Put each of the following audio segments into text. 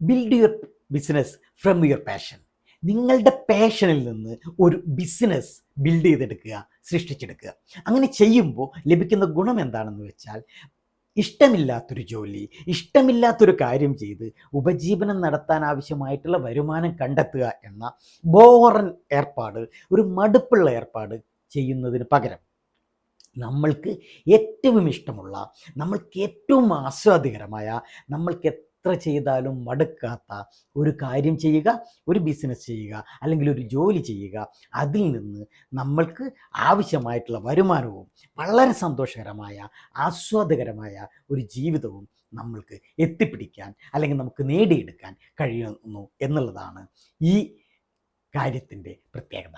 Build your business from your passion നിങ്ങളുടെ പാഷനിൽ നിന്ന് ഒരു ബിസിനസ് ബിൽഡ് ചെയ്തെടുക്കുക സൃഷ്ടിച്ചെടുക്കുക. അങ്ങനെ ചെയ്യുമ്പോൾ ലഭിക്കുന്ന ഗുണം എന്താണെന്ന് വെച്ചാൽ ഇഷ്ടമില്ലാത്തൊരു ജോലി ഇഷ്ടമില്ലാത്തൊരു കാര്യം ചെയ്ത് ഉപജീവനം നടത്താൻ ആവശ്യമായിട്ടുള്ള വരുമാനം കണ്ടെത്തുക എന്ന ബോറൻ ഏർപ്പാട് ഒരു മടുപ്പുള്ള ഏർപ്പാട് ചെയ്യുന്നതിന് പകരം നമ്മൾക്ക് ഏറ്റവും ഇഷ്ടമുള്ള നമ്മൾക്ക് ഏറ്റവും ആസ്വാദികരമായ നമ്മൾക്ക് എത്ര ചെയ്താലും മടുക്കാത്ത ഒരു കാര്യം ചെയ്യുക ഒരു ബിസിനസ് ചെയ്യുക അല്ലെങ്കിൽ ഒരു ജോലി ചെയ്യുക അതിൽ നിന്ന് നമ്മൾക്ക് ആവശ്യമായിട്ടുള്ള വരുമാനവും വളരെ സന്തോഷകരമായ ആസ്വാദകരമായ ഒരു ജീവിതവും നമ്മൾക്ക് എത്തിപ്പിടിക്കാൻ അല്ലെങ്കിൽ നമുക്ക് നേടിയെടുക്കാൻ കഴിയുന്നു എന്നുള്ളതാണ് ഈ കാര്യത്തിന്റെ പ്രത്യേകത.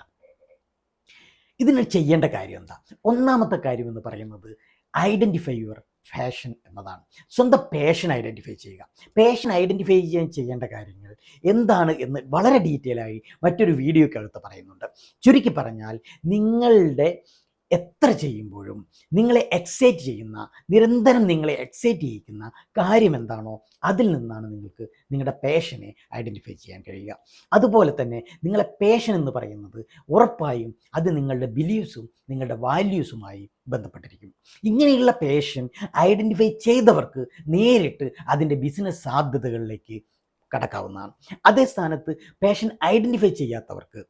ഇതിന് ചെയ്യേണ്ട കാര്യം എന്താ? ഒന്നാമത്തെ കാര്യം എന്ന് പറയുന്നത് ഐഡന്റിഫൈ യുവർ ഫാഷൻ എന്നതാണ്. സ്വന്തം പേഷൻ ഐഡന്റിഫൈ ചെയ്യുക. പേഷൻ ഐഡന്റിഫൈ ചെയ്യാൻ ചെയ്യേണ്ട കാര്യങ്ങൾ എന്താണ് എന്ന് വളരെ ഡീറ്റെയിൽ ആയി മറ്റൊരു വീഡിയോ വീഡിയോക്കകത്ത് പറയുന്നുണ്ട്. ചുരുക്കി പറഞ്ഞാൽ നിങ്ങളുടെ എത്ര ചെയ്യുമ്പോഴും നിങ്ങളെ എക്സൈറ്റ് ചെയ്യുന്ന നിരന്തരം നിങ്ങളെ എക്സൈറ്റ് ചെയ്യിക്കുന്ന കാര്യം എന്താണോ അതിൽ നിന്നാണ് നിങ്ങൾക്ക് നിങ്ങളുടെ പേഷനെ ഐഡന്റിഫൈ ചെയ്യാൻ കഴിയുക. അതുപോലെ തന്നെ നിങ്ങളെ പേഷൻ എന്ന് പറയുന്നത് ഉറപ്പായും അത് നിങ്ങളുടെ ബിലീവ്സും നിങ്ങളുടെ വാല്യൂസുമായി ബന്ധപ്പെട്ടിരിക്കും. ഇങ്ങനെയുള്ള പേഷൻ ഐഡന്റിഫൈ ചെയ്തവർക്ക് നേരിട്ട് അതിന്റെ ബിസിനസ് സാധ്യതകളിലേക്ക് കടക്കാവുന്നതാണ്. അതേ സ്ഥാനത്ത് പേഷൻ ഐഡന്റിഫൈ ചെയ്യാത്തവർക്ക്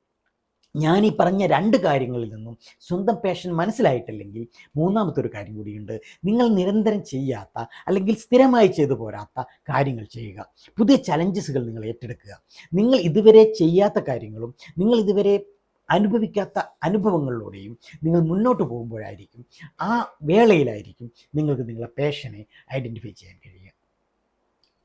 ഞാൻ ഈ പറഞ്ഞ രണ്ട് കാര്യങ്ങളിൽ നിന്നും സ്വന്തം പാഷൻ മനസ്സിലായിട്ടില്ലെങ്കിൽ മൂന്നാമത്തെ ഒരു കാര്യം കൂടിയുണ്ട്. നിങ്ങൾ നിരന്തരം ചെയ്യാത്ത അല്ലെങ്കിൽ സ്ഥിരമായി ചെയ്തു പോരാത്ത കാര്യങ്ങൾ ചെയ്യുക. പുതിയ ചലഞ്ചസുകൾ നിങ്ങൾ ഏറ്റെടുക്കുക. നിങ്ങൾ ഇതുവരെ ചെയ്യാത്ത കാര്യങ്ങളും നിങ്ങൾ ഇതുവരെ അനുഭവിക്കാത്ത അനുഭവങ്ങളിലൂടെയും നിങ്ങൾ മുന്നോട്ട് പോകുമ്പോഴായിരിക്കും ആ വേളയിലായിരിക്കും നിങ്ങൾക്ക് നിങ്ങളുടെ പേഷനെ ഐഡന്റിഫൈ ചെയ്യാൻ കഴിയുക.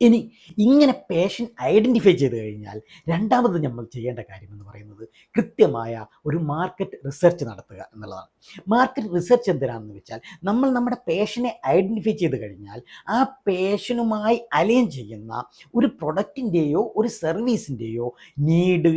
ഇനി ഇങ്ങനെ പേഷൻ ഐഡന്റിഫൈ ചെയ്ത് കഴിഞ്ഞാൽ രണ്ടാമത് നമ്മൾ ചെയ്യേണ്ട കാര്യം എന്ന് പറയുന്നത് കൃത്യമായ ഒരു മാർക്കറ്റ് റിസർച്ച് നടത്തുക എന്നുള്ളതാണ്. മാർക്കറ്റ് റിസർച്ച് എന്തിനാണെന്ന് വെച്ചാൽ നമ്മൾ നമ്മുടെ പേഷനെ ഐഡന്റിഫൈ ചെയ്ത് കഴിഞ്ഞാൽ ആ പേഷനുമായി അലൈൻ ചെയ്യുന്ന ഒരു പ്രൊഡക്റ്റിന്റെയോ ഒരു സർവീസിന്റെയോ നീഡ്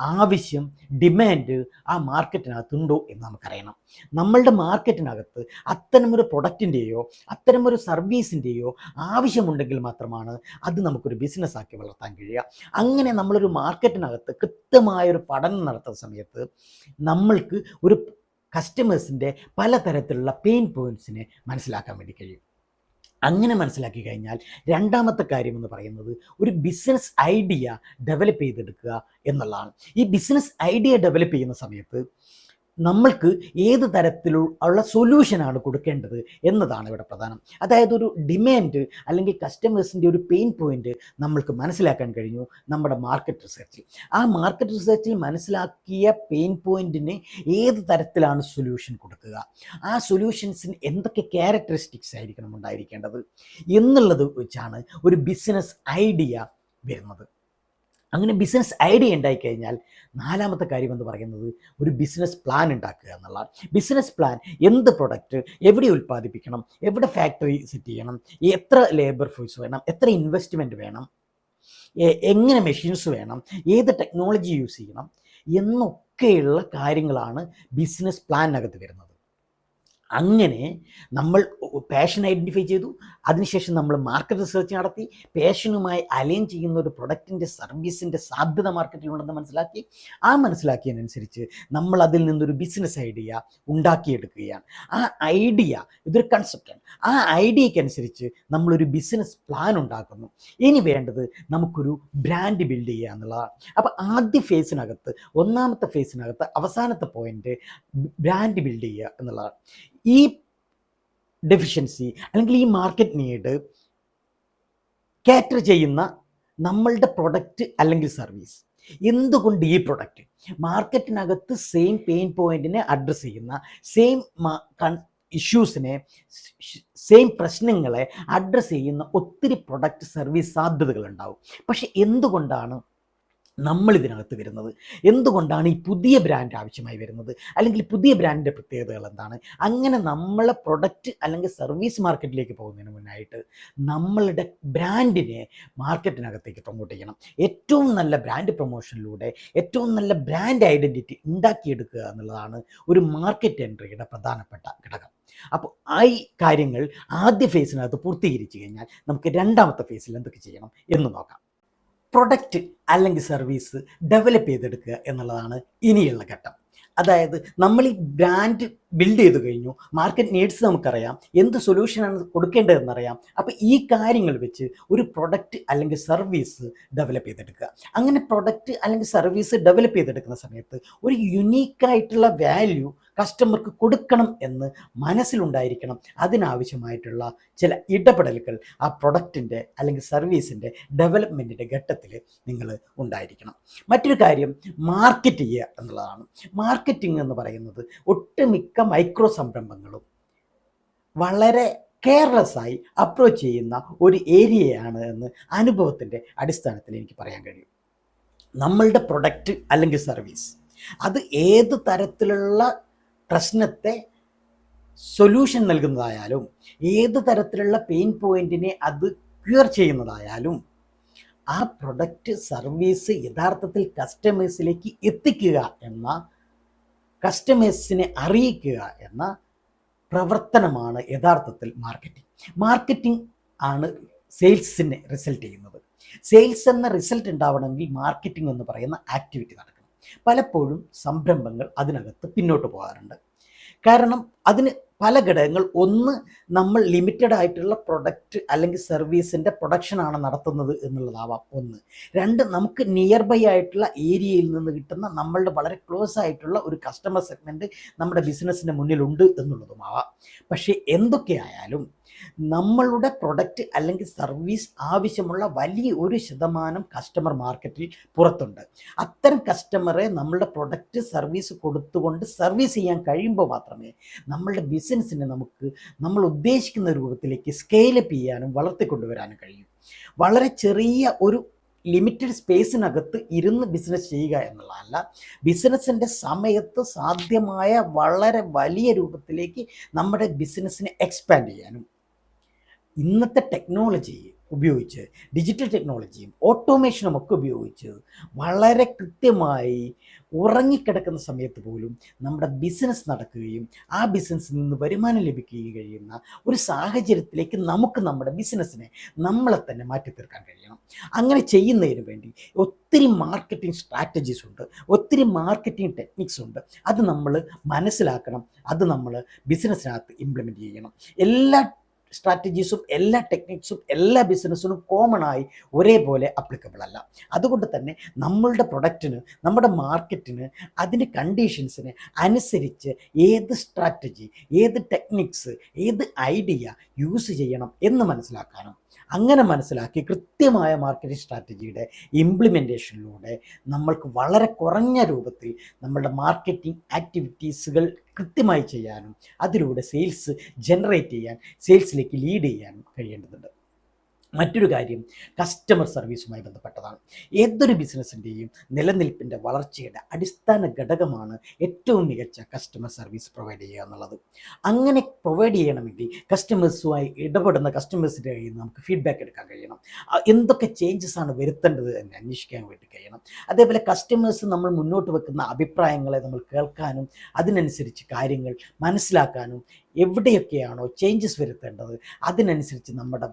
ആവശ്യം ഡിമാൻഡ് ആ മാർക്കറ്റിനകത്തുണ്ടോ എന്ന് നമുക്കറിയണം. നമ്മളുടെ മാർക്കറ്റിനകത്ത് അത്തരമൊരു പ്രൊഡക്റ്റിന്റെയോ അത്തരമൊരു സർവീസിന്റെയോ ആവശ്യമുണ്ടെങ്കിൽ മാത്രമാണ് അത് നമുക്കൊരു ബിസിനസ്സാക്കി വളർത്താൻ കഴിയുക. അങ്ങനെ നമ്മളൊരു മാർക്കറ്റിനകത്ത് കൃത്യമായൊരു പഠനം നടത്തുന്ന സമയത്ത് നമ്മൾക്ക് ഒരു കസ്റ്റമേഴ്സിന്റെ പലതരത്തിലുള്ള പെയിൻ പോയിന്റ്സിനെ മനസ്സിലാക്കാൻ വേണ്ടി കഴിയും. അങ്ങനെ മനസ്സിലാക്കി കഴിഞ്ഞാൽ രണ്ടാമത്തെ കാര്യം എന്ന് പറയുന്നത് ഒരു ബിസിനസ് ഐഡിയ ഡെവലപ്പ് ചെയ്തെടുക്കുക എന്നുള്ളതാണ്. ഈ ബിസിനസ് ഐഡിയ ഡെവലപ്പ് ചെയ്യുന്ന സമയത്ത് നമ്മൾക്ക് ഏത് തരത്തിലുള്ള സൊല്യൂഷനാണ് കൊടുക്കേണ്ടത് എന്നതാണ് ഇവിടെ പ്രധാനം. അതായത് ഒരു ഡിമാൻഡ് അല്ലെങ്കിൽ കസ്റ്റമേഴ്സിന്റെ ഒരു പെയിൻ പോയിന്റ് നമ്മൾക്ക് മനസ്സിലാക്കാൻ കഴിഞ്ഞു നമ്മുടെ മാർക്കറ്റ് റിസർച്ചിൽ ആ മാർക്കറ്റ് റിസർച്ചിൽ മനസ്സിലാക്കിയ പെയിൻ പോയിന്റിന് ഏത് തരത്തിലാണ് സൊല്യൂഷൻ കൊടുക്കുക? ആ സൊല്യൂഷൻസിന് എന്തൊക്കെ ക്യാരക്ടറിസ്റ്റിക്സ് ആയിരിക്കണം ഉണ്ടായിരിക്കേണ്ടത്? എന്നുള്ളത് വെച്ചാണ് ഒരു ബിസിനസ് ഐഡിയ വരുന്നത്. അങ്ങനെ ബിസിനസ് ഐഡിയ ഉണ്ടായിക്കഴിഞ്ഞാൽ നാലാമത്തെ കാര്യം എന്ന് പറയുന്നത് ഒരു ബിസിനസ് പ്ലാൻ ഉണ്ടാക്കുക എന്നുള്ളതാണ് ബിസിനസ് പ്ലാൻ എന്ത് പ്രൊഡക്റ്റ് എവിടെ ഉൽപ്പാദിപ്പിക്കണം എവിടെ ഫാക്ടറി സെറ്റ് ചെയ്യണം എത്ര ലേബർ ഫോഴ്സ് വേണം എത്ര ഇൻവെസ്റ്റ്മെന്റ് വേണം എങ്ങനെ മെഷീൻസ് വേണം ഏത് ടെക്നോളജി യൂസ് ചെയ്യണം എന്നൊക്കെയുള്ള കാര്യങ്ങളാണ് ബിസിനസ് പ്ലാനിനകത്ത് വരുന്നത്. അങ്ങനെ നമ്മൾ പാഷൻ ഐഡന്റിഫൈ ചെയ്തു അതിനുശേഷം നമ്മൾ മാർക്കറ്റ് റിസർച്ച് നടത്തി പേഷനുമായി അലൈൻ ചെയ്യുന്ന ഒരു പ്രൊഡക്റ്റിന്റെ സർവീസിന്റെ സാധ്യത മാർക്കറ്റിലുണ്ടെന്ന് മനസ്സിലാക്കി. ആ മനസ്സിലാക്കിയതിനനുസരിച്ച് നമ്മൾ അതിൽ നിന്നൊരു ബിസിനസ് ഐഡിയ ഉണ്ടാക്കിയെടുക്കുകയാണ്. ആ ഐഡിയ ഇതൊരു കൺസെപ്റ്റാണ് ആ ഐഡിയക്കനുസരിച്ച് നമ്മളൊരു ബിസിനസ് പ്ലാൻ ഉണ്ടാക്കുന്നു. ഇനി വേണ്ടത് നമുക്കൊരു ബ്രാൻഡ് ബിൽഡ് ചെയ്യുക എന്നുള്ളതാണ്. അപ്പോൾ ആദ്യ ഫേസിനകത്ത് ഒന്നാമത്തെ ഫേസിനകത്ത് അവസാനത്തെ പോയിന്റ് ബ്രാൻഡ് ബിൽഡ് ചെയ്യുക എന്നുള്ളതാണ്. ഈ ഡെഫിഷ്യൻസി അല്ലെങ്കിൽ ഈ മാർക്കറ്റ് നീഡ് കാറ്റർ ചെയ്യുന്ന നമ്മളുടെ പ്രൊഡക്റ്റ് അല്ലെങ്കിൽ സർവീസ് എന്തുകൊണ്ട് ഈ പ്രൊഡക്റ്റ് മാർക്കറ്റിനകത്ത് സെയിം പെയിൻ പോയിന്റിനെ അഡ്രസ്സ് ചെയ്യുന്ന സെയിം ഇഷ്യൂസിനെ സെയിം പ്രശ്നങ്ങളെ അഡ്രസ്സ് ചെയ്യുന്ന ഒത്തിരി പ്രൊഡക്റ്റ് സർവീസ് സാധ്യതകൾ ഉണ്ടാവും പക്ഷെ എന്തുകൊണ്ടാണ് നമ്മൾ ഇതിനകത്ത് വരുന്നത്. എന്തുകൊണ്ടാണ് ഈ പുതിയ ബ്രാൻഡ് ആവശ്യമായി വരുന്നത്? അല്ലെങ്കിൽ പുതിയ ബ്രാൻഡിന്റെ പ്രത്യേകതകൾ എന്താണ്? അങ്ങനെ നമ്മളെ പ്രൊഡക്റ്റ് അല്ലെങ്കിൽ സർവീസ് മാർക്കറ്റിലേക്ക് പോകുന്നതിന് മുന്നായിട്ട് നമ്മളുടെ ബ്രാൻഡിനെ മാർക്കറ്റിനകത്തേക്ക് പ്രൊമോട്ട് ചെയ്യണം. ഏറ്റവും നല്ല ബ്രാൻഡ് പ്രൊമോഷനിലൂടെ ഏറ്റവും നല്ല ബ്രാൻഡ് ഐഡന്റിറ്റി ഉണ്ടാക്കിയെടുക്കുക എന്നുള്ളതാണ് ഒരു മാർക്കറ്റ് എൻട്രിയുടെ പ്രധാനപ്പെട്ട ഘടകം. അപ്പോൾ ഈ കാര്യങ്ങൾ ആദ്യ ഫേസിനകത്ത് പൂർത്തീകരിച്ചു കഴിഞ്ഞാൽ നമുക്ക് രണ്ടാമത്തെ ഫേസിൽ എന്തൊക്കെ ചെയ്യണം എന്ന് നോക്കാം. പ്രൊഡക്റ്റ് അല്ലെങ്കിൽ സർവീസ് ഡെവലപ്പ് ചെയ്തെടുക്കുക എന്നുള്ളതാണ് ഇനിയുള്ള ഘട്ടം. അതായത് നമ്മൾ ഈ ബ്രാൻഡ് ബിൽഡ് ചെയ്ത് കഴിഞ്ഞു. മാർക്കറ്റ് നീഡ്സ് നമുക്കറിയാം. എന്ത് സൊല്യൂഷനാണ് കൊടുക്കേണ്ടതെന്നറിയാം. അപ്പോൾ ഈ കാര്യങ്ങൾ വെച്ച് ഒരു പ്രൊഡക്റ്റ് അല്ലെങ്കിൽ സർവീസ് ഡെവലപ്പ് ചെയ്തെടുക്കുക. അങ്ങനെ പ്രൊഡക്റ്റ് അല്ലെങ്കിൽ സർവീസ് ഡെവലപ്പ് ചെയ്തെടുക്കുന്ന സമയത്ത് ഒരു യുണീക്കായിട്ടുള്ള വാല്യൂ കസ്റ്റമർക്ക് കൊടുക്കണം എന്ന് മനസ്സിലുണ്ടായിരിക്കണം. അതിനാവശ്യമായിട്ടുള്ള ചില ഇടപെടലുകൾ ആ പ്രൊഡക്റ്റിന്റെ അല്ലെങ്കിൽ സർവീസിന്റെ ഡെവലപ്മെന്റിന്റെ ഘട്ടത്തിൽ നിങ്ങൾ ഉണ്ടായിരിക്കണം. മറ്റൊരു കാര്യം മാർക്കറ്റ് ചെയ്യുക എന്നുള്ളതാണ്. മാർക്കറ്റിംഗ് എന്ന് പറയുന്നത് ഒട്ടുമിക്ക മൈക്രോ സംരംഭങ്ങളും വളരെ കെയർലെസ് ആയി അപ്രോച്ച് ചെയ്യുന്ന ഒരു ഏരിയയാണ് എന്ന് അനുഭവത്തിന്റെ അടിസ്ഥാനത്തിൽ എനിക്ക് പറയാൻ കഴിയും. നമ്മളുടെ പ്രൊഡക്റ്റ് അല്ലെങ്കിൽ സർവീസ് അത് ഏത് തരത്തിലുള്ള പ്രശ്നത്തെ സൊല്യൂഷൻ നൽകുന്നതായാലും ഏത് തരത്തിലുള്ള പെയിൻ പോയിന്റിനെ അത് ക്യൂർ ചെയ്യുന്നതായാലും ആ പ്രൊഡക്റ്റ് സർവീസ് യഥാർത്ഥത്തിൽ കസ്റ്റമേഴ്സിലേക്ക് എത്തിക്കുക എന്ന കസ്റ്റമേഴ്സിനെ അറിയിക്കുക എന്ന പ്രവർത്തനമാണ് യഥാർത്ഥത്തിൽ മാർക്കറ്റിംഗ് മാർക്കറ്റിംഗ് ആണ് സെയിൽസിനെ റിസൾട്ട് ചെയ്യുന്നത്. സെയിൽസ് എന്ന റിസൾട്ട് ഉണ്ടാവണമെങ്കിൽ മാർക്കറ്റിംഗ് എന്ന് പറയുന്ന ആക്ടിവിറ്റി നടക്കണം. പലപ്പോഴും സംരംഭങ്ങൾ അതിനകത്ത് പിന്നോട്ട് പോകാറുണ്ട്. കാരണം അതിന് പല ഘടകങ്ങൾ. ഒന്ന് നമ്മൾ ലിമിറ്റഡ് ആയിട്ടുള്ള പ്രൊഡക്റ്റ് അല്ലെങ്കിൽ സർവീസിന്റെ പ്രൊഡക്ഷനാണ് നടത്തുന്നത് എന്നുള്ളതാവാം ഒന്ന്. രണ്ട് നമുക്ക് നിയർ ബൈ ആയിട്ടുള്ള ഏരിയയിൽ നിന്ന് കിട്ടുന്ന നമ്മളുടെ വളരെ ക്ലോസ് ആയിട്ടുള്ള ഒരു കസ്റ്റമർ സെഗ്മെന്റ് നമ്മുടെ ബിസിനസ്സിന്റെ മുന്നിലുണ്ട് എന്നുള്ളതുമാവാം. പക്ഷേ എന്തൊക്കെയായാലും നമ്മളുടെ പ്രൊഡക്റ്റ് അല്ലെങ്കിൽ സർവീസ് ആവശ്യമുള്ള വലിയ ഒരു ശതമാനം കസ്റ്റമർ മാർക്കറ്റിൽ പുറത്തുണ്ട്. അത്തരം കസ്റ്റമറെ നമ്മളുടെ പ്രൊഡക്റ്റ് സർവീസ് കൊടുത്തുകൊണ്ട് സർവീസ് ചെയ്യാൻ കഴിയുമ്പോൾ മാത്രമേ നമ്മളുടെ ബിസിനസ്സിനെ നമുക്ക് നമ്മൾ ഉദ്ദേശിക്കുന്ന രൂപത്തിലേക്ക് സ്കെയിലപ്പ് ചെയ്യാനും വളർത്തിക്കൊണ്ടുവരാനും കഴിയും. വളരെ ചെറിയ ഒരു ലിമിറ്റഡ് സ്പേസിനകത്ത് ഇരുന്ന് ബിസിനസ് ചെയ്യുക എന്നുള്ളതല്ല ബിസിനസ്സിന്റെ സമയത്ത് സാധ്യമായ വളരെ വലിയ രൂപത്തിലേക്ക് നമ്മുടെ ബിസിനസ്സിനെ എക്സ്പാൻഡ് ചെയ്യാനും ഇന്നത്തെ ടെക്നോളജി ഉപയോഗിച്ച് ഡിജിറ്റൽ ടെക്നോളജിയും ഓട്ടോമേഷനും ഒക്കെ ഉപയോഗിച്ച് വളരെ കൃത്യമായി ഉറങ്ങിക്കിടക്കുന്ന സമയത്ത് പോലും നമ്മുടെ ബിസിനസ് നടക്കുകയും ആ ബിസിനസ്സിൽ നിന്ന് വരുമാനം ലഭിക്കുകയും കഴിയുന്ന ഒരു സാഹചര്യത്തിലേക്ക് നമുക്ക് നമ്മുടെ ബിസിനസ്സിനെ നമ്മളെ തന്നെ മാറ്റി തീർക്കാൻ കഴിയണം. അങ്ങനെ ചെയ്യുന്നതിന് വേണ്ടി ഒത്തിരി മാർക്കറ്റിംഗ് സ്ട്രാറ്റജീസ് ഉണ്ട് ഒത്തിരി മാർക്കറ്റിംഗ് ടെക്നിക്സ് ഉണ്ട്. അത് നമ്മൾ മനസ്സിലാക്കണം അത് നമ്മൾ ബിസിനസ്സിനകത്ത് ഇംപ്ലിമെന്റ് ചെയ്യണം. എല്ലാ സ്ട്രാറ്റജീസും എല്ലാ ടെക്നിക്സും എല്ലാ ബിസിനസ്സിനും കോമൺ ആയി ഒരേപോലെ അപ്ലിക്കബിൾ അല്ല. അതുകൊണ്ട് തന്നെ നമ്മളുടെ പ്രൊഡക്റ്റിന് നമ്മുടെ മാർക്കറ്റിന് അതിന്റെ കണ്ടീഷൻസിന് അനുസരിച്ച് ഏത് സ്ട്രാറ്റജി ഏത് ടെക്നിക്സ് ഏത് ഐഡിയ യൂസ് ചെയ്യണം എന്ന് മനസ്സിലാക്കാനും അങ്ങനെ മനസ്സിലാക്കി കൃത്യമായ മാർക്കറ്റിംഗ് സ്ട്രാറ്റജിയുടെ ഇംപ്ലിമെന്റേഷനിലൂടെ നമ്മൾക്ക് വളരെ കുറഞ്ഞ രൂപത്തിൽ നമ്മളുടെ മാർക്കറ്റിംഗ് ആക്ടിവിറ്റീസുകൾ കൃത്യമായി ചെയ്യാനും അതിലൂടെ സെയിൽസ് ജനറേറ്റ് ചെയ്യാൻ സെയിൽസിലേക്ക് ലീഡ് ചെയ്യാനും കഴിയേണ്ടതുണ്ട്. മറ്റൊരു കാര്യം കസ്റ്റമർ സർവീസുമായി ബന്ധപ്പെട്ടതാണ്. ഏതൊരു ബിസിനസ്സിന്റെയും നിലനിൽപ്പിന്റെ വളർച്ചയുടെ അടിസ്ഥാന ഘടകമാണ് ഏറ്റവും മികച്ച കസ്റ്റമർ സർവീസ് പ്രൊവൈഡ് ചെയ്യുക എന്നുള്ളത്. അങ്ങനെ പ്രൊവൈഡ് ചെയ്യണമെങ്കിൽ കസ്റ്റമേഴ്സുമായി ഇടപെടുന്ന കസ്റ്റമേഴ്സിന്റെ കയ്യിൽ നിന്ന് നമുക്ക് ഫീഡ്ബാക്ക് എടുക്കാൻ കഴിയണം. എന്തൊക്കെ ചേഞ്ചസ് ആണ് വരുത്തേണ്ടത് എന്ന് അന്വേഷിക്കാൻ വേണ്ടി കഴിയണം. അതേപോലെ കസ്റ്റമേഴ്സ് നമ്മൾ മുന്നോട്ട് വെക്കുന്ന അഭിപ്രായങ്ങളെ നമ്മൾ കേൾക്കാനും അതിനനുസരിച്ച് കാര്യങ്ങൾ മനസ്സിലാക്കാനും എവിടെയൊക്കെയാണോ ചേഞ്ചസ് വരുത്തേണ്ടത് അതിനനുസരിച്ച് നമ്മുടെ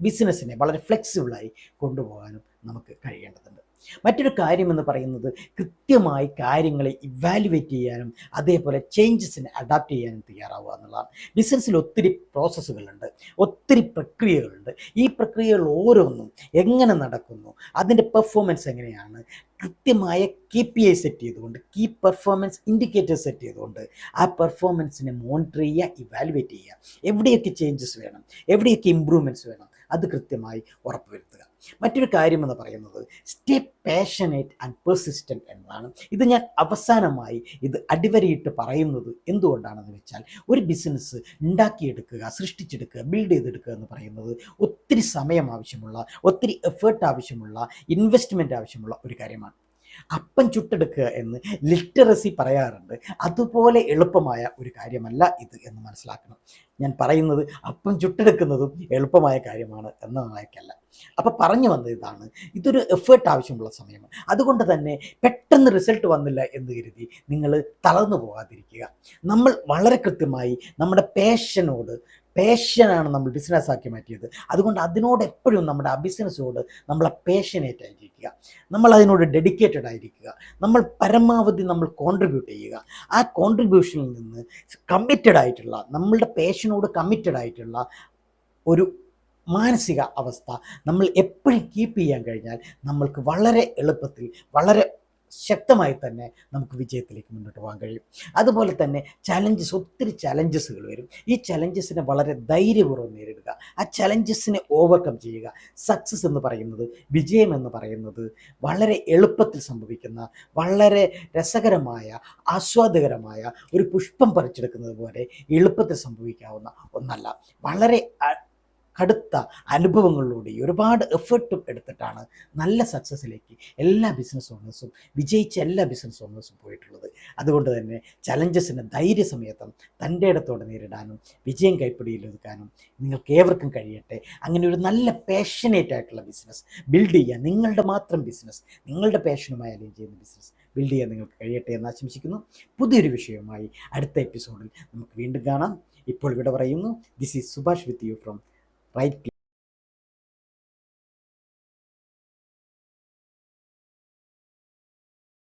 ബിസിനസ്സിനെ വളരെ ഫ്ലെക്സിബിളായി കൊണ്ടുപോകാനും നമുക്ക് കഴിയേണ്ടതുണ്ട്. മറ്റൊരു കാര്യമെന്ന് പറയുന്നത് കൃത്യമായി കാര്യങ്ങളെ ഇവാലുവേറ്റ് ചെയ്യാനും അതേപോലെ ചേഞ്ചസിനെ അഡാപ്റ്റ് ചെയ്യാനും തയ്യാറാവുക എന്നുള്ളതാണ്. ബിസിനസ്സിൽ ഒത്തിരി പ്രോസസ്സുകളുണ്ട് ഒത്തിരി പ്രക്രിയകളുണ്ട്. ഈ പ്രക്രിയകൾ ഓരോന്നും എങ്ങനെ നടക്കുന്നു അതിന്റെ പെർഫോമൻസ് എങ്ങനെയാണ് കൃത്യമായ കെ പി ഐ സെറ്റ് ചെയ്തുകൊണ്ട് കീ പെർഫോമൻസ് ഇൻഡിക്കേറ്റർ സെറ്റ് ചെയ്തുകൊണ്ട് ആ പെർഫോമൻസിനെ മോണിറ്റർ ചെയ്യുക ഇവാലുവേറ്റ് ചെയ്യുക. എവിടെയൊക്കെ ചേഞ്ചസ് വേണം എവിടെയൊക്കെ ഇമ്പ്രൂവ്മെന്റ്സ് വേണം അത് കൃത്യമായി ഉറപ്പുവരുത്തുക. മറ്റൊരു കാര്യം എന്ന് പറയുന്നത് സ്റ്റേ പാഷനേറ്റ് ആൻഡ് പെർസിസ്റ്റന്റ് എന്നതാണ്. ഇത് ഞാൻ അവസാനമായി ഇത് അടിവരയിട്ട് പറയുന്നത് എന്തുകൊണ്ടാണെന്ന് വെച്ചാൽ ഒരു ബിസിനസ് ഉണ്ടാക്കിയെടുക്കുക സൃഷ്ടിച്ചെടുക്കുക ബിൽഡ് ചെയ്തെടുക്കുക എന്ന് പറയുന്നത് ഒത്തിരി സമയം ആവശ്യമുള്ള ഒത്തിരി എഫേർട്ട് ആവശ്യമുള്ള ഇൻവെസ്റ്റ്മെന്റ് ആവശ്യമുള്ള ഒരു കാര്യമാണ്. അപ്പം ചുട്ടെടുക്കുക എന്ന് ലിറ്ററസി പറയാറുണ്ട്. അതുപോലെ എളുപ്പമായ ഒരു കാര്യമല്ല ഇത് എന്ന് മനസ്സിലാക്കണം. ഞാൻ പറയുന്നത് അപ്പം ചുട്ടെടുക്കുന്നതും എളുപ്പമായ കാര്യമാണ് എന്നതായിരിക്കല്ല. അപ്പോൾ പറഞ്ഞു വന്നത് ഇതാണ്. ഇതൊരു എഫേർട്ട് ആവശ്യമുള്ള സമയമാണ്. അതുകൊണ്ട് തന്നെ പെട്ടെന്ന് റിസൾട്ട് വന്നില്ല എന്ന് കരുതി നിങ്ങൾ തളർന്നു പോകാതിരിക്കുക. നമ്മൾ വളരെ കൃത്യമായി നമ്മുടെ പേഷനോട് പേഷനാണ് നമ്മൾ ബിസിനസ് ആക്കി മാറ്റിയത്. അതുകൊണ്ട് അതിനോട് എപ്പോഴും നമ്മുടെ ആ ബിസിനസ്സോട് നമ്മളെ പേഷനേറ്റ് ആയിരിക്കുക നമ്മൾ അതിനോട് ഡെഡിക്കേറ്റഡ് ആയിരിക്കുക. നമ്മൾ പരമാവധി നമ്മൾ കോൺട്രിബ്യൂട്ട് ചെയ്യുക. ആ കോൺട്രിബ്യൂഷനിൽ നിന്ന് കമ്മിറ്റഡ് ആയിട്ടുള്ള നമ്മളുടെ പേഷനോട് കമ്മിറ്റഡ് ആയിട്ടുള്ള ഒരു മാനസിക അവസ്ഥ നമ്മൾ എപ്പോഴും കീപ്പ് ചെയ്യാൻ കഴിഞ്ഞാൽ നമ്മൾക്ക് വളരെ എളുപ്പത്തിൽ വളരെ ശക്തമായി തന്നെ നമുക്ക് വിജയത്തിലേക്ക് മുന്നോട്ട് പോകാൻ കഴിയും. അതുപോലെ തന്നെ ചലഞ്ചസ് ഒത്തിരി ചലഞ്ചസുകൾ വരും. ഈ ചലഞ്ചസിനെ വളരെ ധൈര്യപൂർവം നേരിടുക. ആ ചലഞ്ചസിനെ ഓവർകം ചെയ്യുക. സക്സസ് എന്ന് പറയുന്നത് വിജയം എന്ന് പറയുന്നത് വളരെ എളുപ്പത്തിൽ സംഭവിക്കുന്ന വളരെ രസകരമായ ആസ്വാദകരമായ ഒരു പുഷ്പം പറിച്ചെടുക്കുന്നത് പോലെ എളുപ്പത്തിൽ സംഭവിക്കാവുന്ന ഒന്നല്ല. വളരെ കടുത്ത അനുഭവങ്ങളിലൂടെ ഒരുപാട് എഫേർട്ടും എടുത്തിട്ടാണ് നല്ല സക്സസ്സിലേക്ക് എല്ലാ ബിസിനസ് ഓണേഴ്സും വിജയിച്ച എല്ലാ ബിസിനസ് ഓണേഴ്സും പോയിട്ടുള്ളത്. അതുകൊണ്ട് തന്നെ ചലഞ്ചസിനെ ധൈര്യസമേതം തന്റെ ഇടത്തോടെ നേരിടാനും വിജയം കൈപ്പിടിയിലൊതുക്കാനും നിങ്ങൾക്ക് ഏവർക്കും കഴിയട്ടെ. അങ്ങനെ ഒരു നല്ല പാഷനേറ്റ് ആയിട്ടുള്ള ബിസിനസ് ബിൽഡ് ചെയ്യാൻ നിങ്ങളുടെ മാത്രം ബിസിനസ് നിങ്ങളുടെ പാഷനുമായി അലൈൻ ചെയ്യുന്ന ബിസിനസ് ബിൽഡ് ചെയ്യാൻ നിങ്ങൾക്ക് കഴിയട്ടെ എന്ന് ആശംസിക്കുന്നു. പുതിയൊരു വിഷയവുമായി അടുത്ത എപ്പിസോഡിൽ നമുക്ക് വീണ്ടും കാണാം. ഇപ്പോൾ ഇവിടെ പറയുന്നു this is Subhash with you from バイピー